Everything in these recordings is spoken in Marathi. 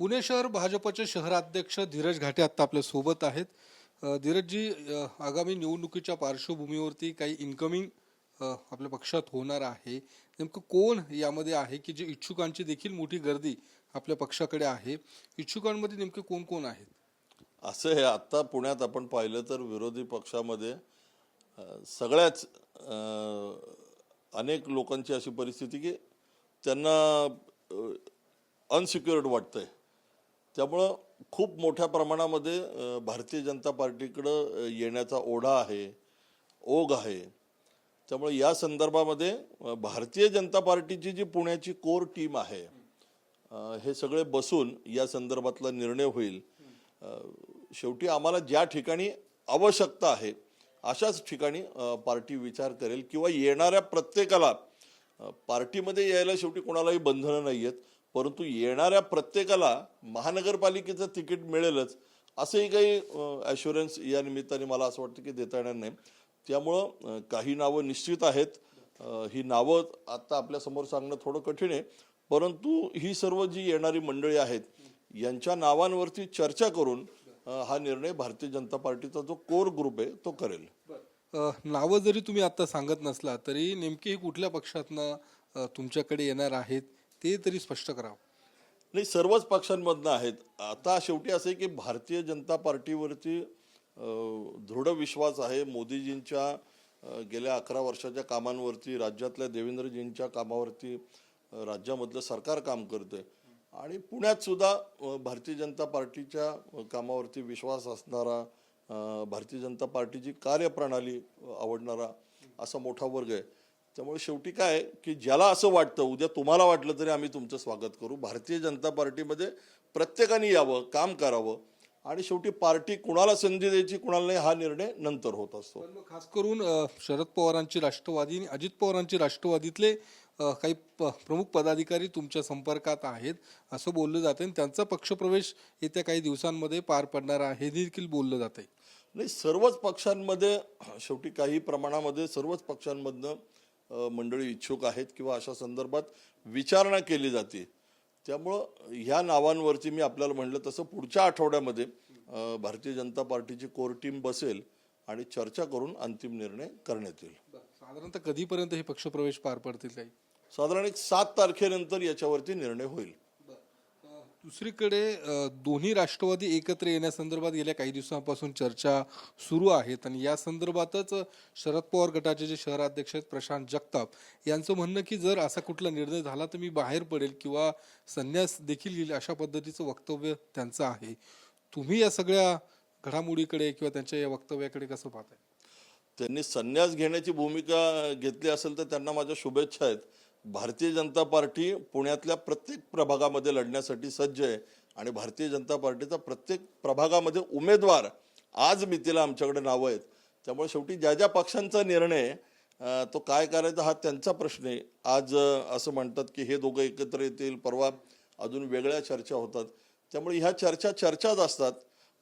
पुणे शहर भाजपचे शहराध्यक्ष धीरज घाटे आत्ता आपल्यासोबत आहेत. धीरजजी आगामी निवडणुकीच्या पार्श्वभूमीवरती काही इन्कमिंग आपल्या पक्षात होणार आहे. नेमकं कोण यामध्ये आहे की जे इच्छुकांची देखील मोठी गर्दी आपल्या पक्षाकडे आहे? इच्छुकांमध्ये नेमके कोण कोण आहेत? असं हे आत्ता पुण्यात आपण पाहिलं तर विरोधी पक्षामध्ये सगळ्याच अनेक लोकांची अशी परिस्थिती की त्यांना अनसिक्युअर्ड वाटतंय. त्यामुळं खूप मोठ्या प्रमाणामध्ये भारतीय जनता पार्टीकडं येण्याचा ओढा आहे ओघ आहे. त्यामुळे या संदर्भामध्ये भारतीय जनता पार्टीची जी पुण्याची कोर टीम आहे हे सगळे बसून या संदर्भातला निर्णय होईल. शेवटी आम्हाला ज्या ठिकाणी आवश्यकता आहे अशाच ठिकाणी पार्टी विचार करेल किंवा येणाऱ्या प्रत्येकाला पार्टीमध्ये यायला शेवटी कोणालाही बंधनं नाही आहेत परंतु येणाऱ्या प्रत्येकाला महानगरपालिकेचं तिकीट मिळेलच असंही काही ॲश्युरन्स या निमित्ताने मला असं वाटतं की देता येणार नाही. त्यामुळं काही नावं निश्चित आहेत. ही नावं आत्ता आपल्यासमोर सांगणं थोडं कठीण आहे. परंतु ही सर्व जी येणारी मंडळी आहेत यांच्या नावांवरती चर्चा करून हा निर्णय भारतीय जनता पार्टीचा जो कोर ग्रुप आहे तो करेल. नावं जरी तुम्ही आता सांगत नसला तरी नेमकी कुठल्या पक्षातनं तुमच्याकडे येणार आहेत? ते तरी स्पष्ट करावं. नाही सर्वच पक्षांमधनं आहेत. आता शेवटी असं आहे की भारतीय जनता पार्टीवरती दृढ विश्वास आहे. मोदीजींच्या गेल्या अकरा वर्षाच्या कामांवरती राज्यातल्या देवेंद्रजींच्या कामावरती राज्यामधलं सरकार काम करतं आणि पुण्यात सुद्धा भारतीय जनता पार्टीच्या कामावरती विश्वास असणारा भारतीय जनता पार्टीची कार्यप्रणाली आवडणारा असा मोठा वर्ग आहे. त्यामुळे शेवटी काय की ज्याला असं वाटतं उद्या तुम्हाला वाटलं तरी आम्ही तुमचं स्वागत करू. भारतीय जनता पार्टीमध्ये प्रत्येकाने यावं काम करावं आणि शेवटी पार्टी कुणाला संधी द्यायची कुणाला नाही हा निर्णय नंतर होत असतो. खास करून शरद पवारांची राष्ट्रवादी आणि अजित पवारांची राष्ट्रवादीतले काही प्रमुख पदाधिकारी तुमच्या संपर्कात आहेत असं बोललं जातं आणि त्यांचा पक्षप्रवेश येत्या काही दिवसांमध्ये पार पडणार आहे हे देखील बोललं जाते नाही सर्वच पक्षांमध्ये शेवटी काही प्रमाणामध्ये सर्वच पक्षांमधनं मंडळी इच्छुक आहेत किंवा अशा संदर्भात विचारणा केली जाते. त्यामुळं ह्या नावांवरती मी आपल्याला म्हणलं तसं पुढच्या आठवड्यामध्ये भारतीय जनता पार्टीची कोर टीम बसेल आणि चर्चा करून अंतिम निर्णय करण्यात येईल. साधारणतः कधीपर्यंत हे पक्षप्रवेश पार पडतील काही? साधारण एक सात तारखेनंतर याच्यावरती निर्णय होईल. दुसरीकडे दोन्ही राष्ट्रवादी एकत्र येण्यासंदर्भात गेल्या काही दिवसांपासून चर्चा सुरू आहेत आणि या संदर्भातच शरद पवार गटाचे जे शहराध्यक्ष आहेत प्रशांत जगताप यांचं म्हणणं की जर असा कुठला निर्णय झाला तर मी बाहेर पडेल किंवा संन्यास देखील येईल अशा पद्धतीचं वक्तव्य त्यांचं आहे. तुम्ही या सगळ्या घडामोडीकडे किंवा त्यांच्या या वक्तव्याकडे कसं पाहताय? त्यांनी संन्यास घेण्याची भूमिका घेतली असेल तर त्यांना माझ्या शुभेच्छा आहेत. भारतीय जनता पार्टी पुण्यातल्या प्रत्येक प्रभागामध्ये लढण्यासाठी सज्ज आहे आणि भारतीय जनता पार्टीचा प्रत्येक प्रभागामध्ये उमेदवार आज मितीला आमच्याकडे नावं आहेत. त्यामुळे शेवटी ज्या ज्या पक्षांचा निर्णय तो काय करायचा हा त्यांचा प्रश्न आहे. आज असं म्हणतात की हे दोघं एकत्र येतील परवा अजून वेगळ्या चर्चा होतात. त्यामुळे ह्या चर्चा चर्चाच असतात.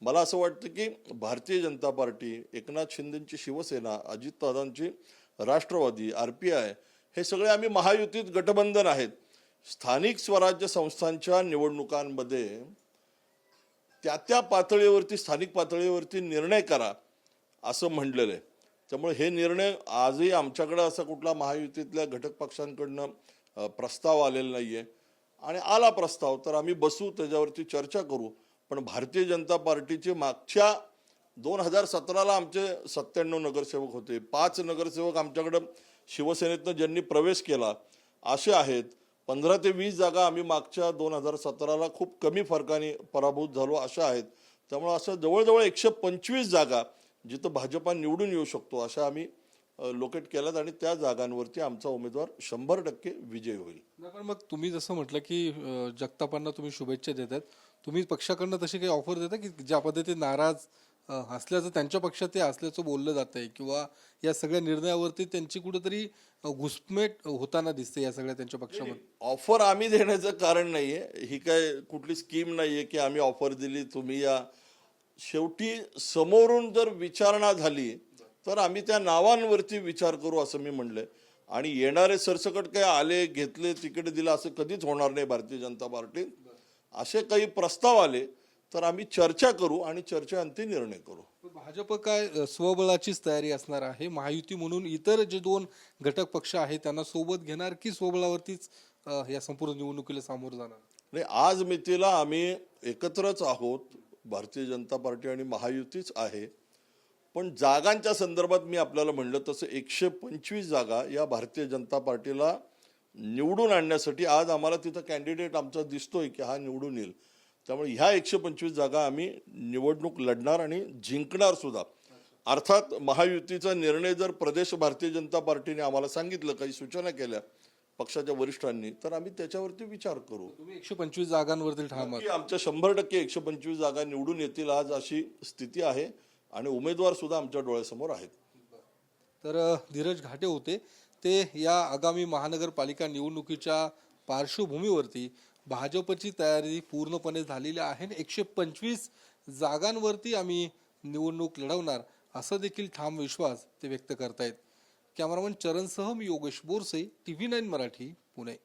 मला असं वाटतं की भारतीय जनता पार्टी एकनाथ शिंदेंची शिवसेना अजितदादांची राष्ट्रवादी आर पी आय हे सगळे आम्ही महायुतीत गठबंधन आहेत. स्थानिक स्वराज्य संस्थांच्या निवडणुकांमध्ये त्या त्या पातळीवरती स्थानिक पातळीवरती निर्णय करा असं म्हणलेलं आहे. त्यामुळे हे निर्णय आजही आमच्याकडे असा कुठला महायुतीतल्या घटक पक्षांकडनं प्रस्ताव आलेला नाही आहे आणि आला प्रस्ताव तर आम्ही बसू त्याच्यावरती चर्चा करू. पण भारतीय जनता पार्टीचे मागच्या दोन हजार सतराला आमचे सत्त्याण्णव नगरसेवक होते. पाच नगरसेवक आमच्याकडं शिवसेनेतनं ज्यांनी प्रवेश केला असे आहेत. पंधरा ते वीस जागा आम्ही मागच्या दोन हजार सतराला खूप कमी फरकाने पराभूत झालो अशा आहेत. त्यामुळं असं जवळजवळ एकशे पंचवीस जागा जिथं भाजपा निवडून येऊ शकतो अशा आम्ही लोकेट केल्यात आणि त्या जागांवरती आमचा उमेदवार शंभर टक्के विजयी होईल. पण मग तुम्ही जसं म्हटलं की जगतापांना तुम्ही शुभेच्छा देतात तुम्ही पक्षाकडनं तशी काही ऑफर देता की ज्या पद्धतीने नाराज असल्याचं त्यांच्या पक्षात ते असल्याचं बोललं जात आहे किंवा या सगळ्या निर्णयावरती त्यांची कुठेतरी अ, घुसपेट होताना दिसते या सगळ्या त्यांच्या पक्षामध्ये. ऑफर आम्ही देण्याचं कारण नाहीये. ही काय कुठली स्कीम नाहीये की आम्ही ऑफर दिली तुम्ही या. शेवटी समोरून जर विचारणा झाली तर आम्ही त्या नावांवरती विचार करू असं मी म्हणलंय. आणि येणारे सरसकट काय आले घेतले तिकीट दिलं असं कधीच होणार नाही भारतीय जनता पार्टीत. असे काही प्रस्ताव आले तर आम्ही चर्चा करू आणि चर्चेअंती निर्णय करू. भाजप काय स्वबळाचीच तयारी असणार आहे महायुती म्हणून इतर जे दोन घटक पक्ष आहेत त्यांना सोबत घेणार की स्वबळावरतीच या संपूर्ण निवडणुकीला सामोरं जाणार? नाही आज मितीला आम्ही एकत्रच आहोत भारतीय जनता पार्टी आणि महायुतीच आहे. पण जागांच्या संदर्भात मी आपल्याला म्हणलं तसं एकशे पंचवीस जागा या भारतीय जनता पार्टीला निवडून आणण्यासाठी आज आम्हाला तिथं कॅन्डिडेट आमचा दिसतोय की हा निवडून येईल. त्यामुळे ह्या एकशे पंचवीस जागा आम्ही निवडणूक लढणार आणि जिंकणार सुद्धा. अर्थात महायुतीचा निर्णय जर प्रदेश भारतीय जनता पार्टीने आम्हाला सांगितलं काही सूचना केल्या पक्षाच्या वरिष्ठांनी तर आम्ही त्याच्यावरती विचार करू. तुम्ही एकशे पंचवीस जागांवरती आमच्या शंभर टक्के एकशे पंचवीस जागा निवडून येतील आज अशी स्थिती आहे आणि उमेदवार सुद्धा आमच्या डोळ्यासमोर आहेत. तर धीरज घाटे होते. ते या आगामी महानगरपालिका निवडणुकीच्या पार्श्वभूमीवरती भाजपची तयारी पूर्णपणे झालेली आहे एकशे पंचवीस जागांवरती आम्ही निवडणूक लढवणार असं देखील ठाम विश्वास ते व्यक्त करतायत. कॅमेरामन चरणसह मी Yogesh Borse T V nine Marathi Pune.